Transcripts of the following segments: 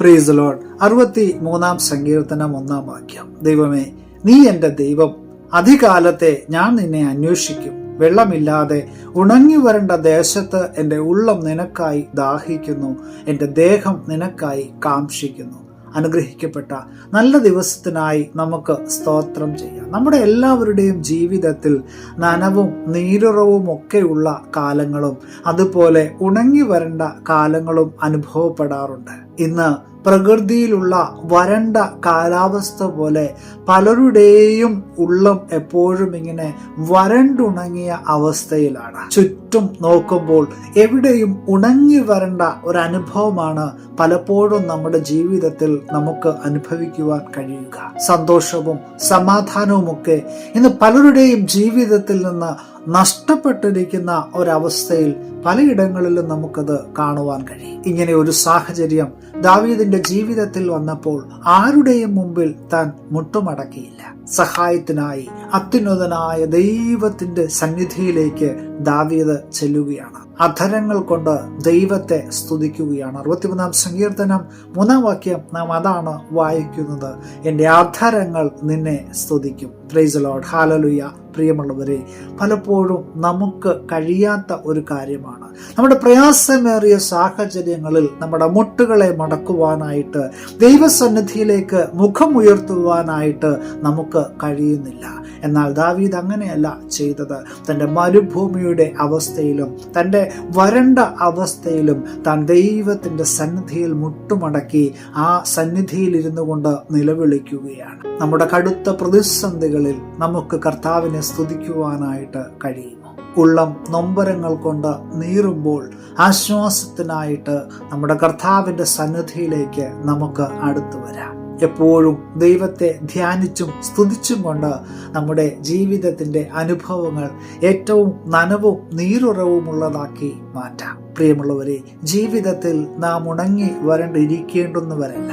പ്രീസ് load അറുപത്തി മൂന്നാം സങ്കീർത്തനം ഒന്നാം വാക്യം. ദൈവമേ നീ എന്റെ ദൈവം. അധികാലത്തെ ഞാൻ നിന്നെ അന്വേഷിക്കും. വെള്ളമില്ലാതെ ഉണങ്ങി വരേണ്ട ദേശത്ത് എന്റെ ഉള്ളം നിനക്കായി ദാഹിക്കുന്നു. എന്റെ ദേഹം നിനക്കായി കാംക്ഷിക്കുന്നു. അനുഗ്രഹിക്കപ്പെട്ട നല്ല ദിവസത്തിനായി നമുക്ക് സ്തോത്രം ചെയ്യാം. നമ്മുടെ എല്ലാവരുടെയും ജീവിതത്തിൽ നനവും നീരുറവും ഒക്കെയുള്ള കാലങ്ങളും അതുപോലെ ഉണങ്ങി വരേണ്ട കാലങ്ങളും അനുഭവപ്പെടാറുണ്ട്. ഇന്ന് പ്രകൃതിയിലുള്ള വരണ്ട കാലാവസ്ഥ പോലെ പലരുടെയും ഉള്ളം എപ്പോഴും ഇങ്ങനെ വരണ്ടുണങ്ങിയ അവസ്ഥയിലാണ്. ചുറ്റും നോക്കുമ്പോൾ എവിടെയും ഉണങ്ങി വരണ്ട ഒരു അനുഭവമാണ് പലപ്പോഴും നമ്മുടെ ജീവിതത്തിൽ നമുക്ക് അനുഭവിക്കുവാൻ കഴിയുക. സന്തോഷവും സമാധാനവും ഒക്കെ ഇന്ന് പലരുടെയും ജീവിതത്തിൽ നിന്ന് നഷ്ടപ്പെട്ടിരിക്കുന്ന ഒരവസ്ഥയിൽ പലയിടങ്ങളിലും നമുക്കത് കാണുവാൻ കഴിയും. ഇങ്ങനെ ഒരു സാഹചര്യം ദാവീദിന്റെ ജീവിതത്തിൽ വന്നപ്പോൾ ആരുടെയും മുമ്പിൽ താൻ മുട്ടുമടക്കിയില്ല. സഹായത്തിനായി അത്യുന്നതനായ ദൈവത്തിന്റെ സന്നിധിയിലേക്ക് ദാവീത് ചെല്ലുകയാണ്. അധരങ്ങൾ കൊണ്ട് ദൈവത്തെ സ്തുതിക്കുകയാണ്. അറുപത്തിമൂന്നാം സങ്കീർത്തനം മൂന്നാം വാക്യം നാം അതാണ് വായിക്കുന്നത്. എന്റെ അധരങ്ങൾ നിന്നെ സ്തുതിക്കും. പ്രൈസ് ലോഡ് ഹാലലുയ പ്രിയമുള്ളവരെ പലപ്പോഴും നമുക്ക് കഴിയാത്ത ഒരു കാര്യമാണ്. നമ്മുടെ പ്രയാസമേറിയ സാഹചര്യങ്ങളിൽ നമ്മുടെ മുട്ടുകളെ മടക്കുവാനായിട്ട് ദൈവസന്നിധിയിലേക്ക് മുഖമുയർത്തുവാനായിട്ട് നമുക്ക് കഴിയുന്നില്ല. എന്നാൽ ദാവീദ് അങ്ങനെയല്ല ചെയ്തത്. തന്റെ മരുഭൂമിയുടെ അവസ്ഥയിലും തന്റെ വരണ്ട അവസ്ഥയിലും താൻ ദൈവത്തിന്റെ സന്നിധിയിൽ മുട്ടുമടക്കി ആ സന്നിധിയിൽ ഇരുന്നു കൊണ്ട് നിലവിളിക്കുകയാണ്. നമ്മുടെ കടുത്ത പ്രതിസന്ധികളിൽ നമുക്ക് കർത്താവിനെ സ്തുതിക്കുവാനായിട്ട് കഴിയും ഉള്ളം നൊമ്പരങ്ങൾ കൊണ്ട് നീറുമ്പോൾ ആശ്വാസത്തിനായിട്ട് നമ്മുടെ കർത്താവിന്റെ സന്നിധിയിലേക്ക് നമുക്ക് അടുത്തു വരാം. എപ്പോഴും ദൈവത്തെ ധ്യാനിച്ചും സ്തുതിച്ചും കൊണ്ട് നമ്മുടെ ജീവിതത്തിന്റെ അനുഭവങ്ങൾ ഏറ്റവും നനവും നീരുറവുമുള്ളതാക്കി മാറ്റാം. പ്രിയമുള്ളവരെ ജീവിതത്തിൽ നാം ഉണങ്ങി വരണ്ടിരിക്കേണ്ടുന്നവരല്ല.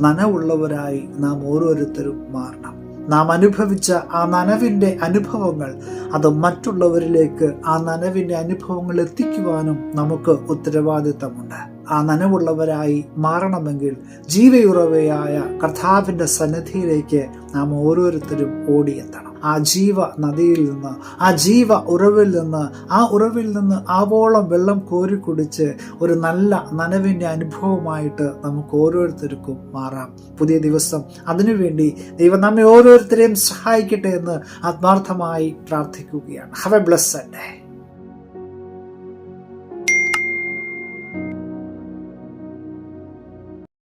നനവുള്ളവരായി നാം ഓരോരുത്തരും മാറണം. നാം അനുഭവിച്ച ആ നനവിന്റെ അനുഭവങ്ങൾ അത് മറ്റുള്ളവരിലേക്ക് ആ നനവിന്റെ അനുഭവങ്ങൾ എത്തിക്കുവാനും നമുക്ക് ഉത്തരവാദിത്തമുണ്ട്. ആ നനവുള്ളവരായി മാറണമെങ്കിൽ ജീവയുറവയായ കർത്താവിന്റെ സന്നിധിയിലേക്ക് നാം ഓരോരുത്തരും ഓടിയെത്തണം. ആ ജീവ നദിയിൽ നിന്ന് ആ ജീവ ഉറവിൽ നിന്ന് ആ ഉറവിൽ നിന്ന് ആവോളം വെള്ളം കോരി കുടിച്ച് ഒരു നല്ല നനവിന്റെ അനുഭവമായിട്ട് നമുക്ക് ഓരോരുത്തർക്കും മാറാം. പുതിയ ദിവസം അതിനുവേണ്ടി ദൈവം നമ്മെ ഓരോരുത്തരെയും സഹായിക്കട്ടെ എന്ന് ആത്മാർത്ഥമായി പ്രാർത്ഥിക്കുകയാണ്. Have A blessed day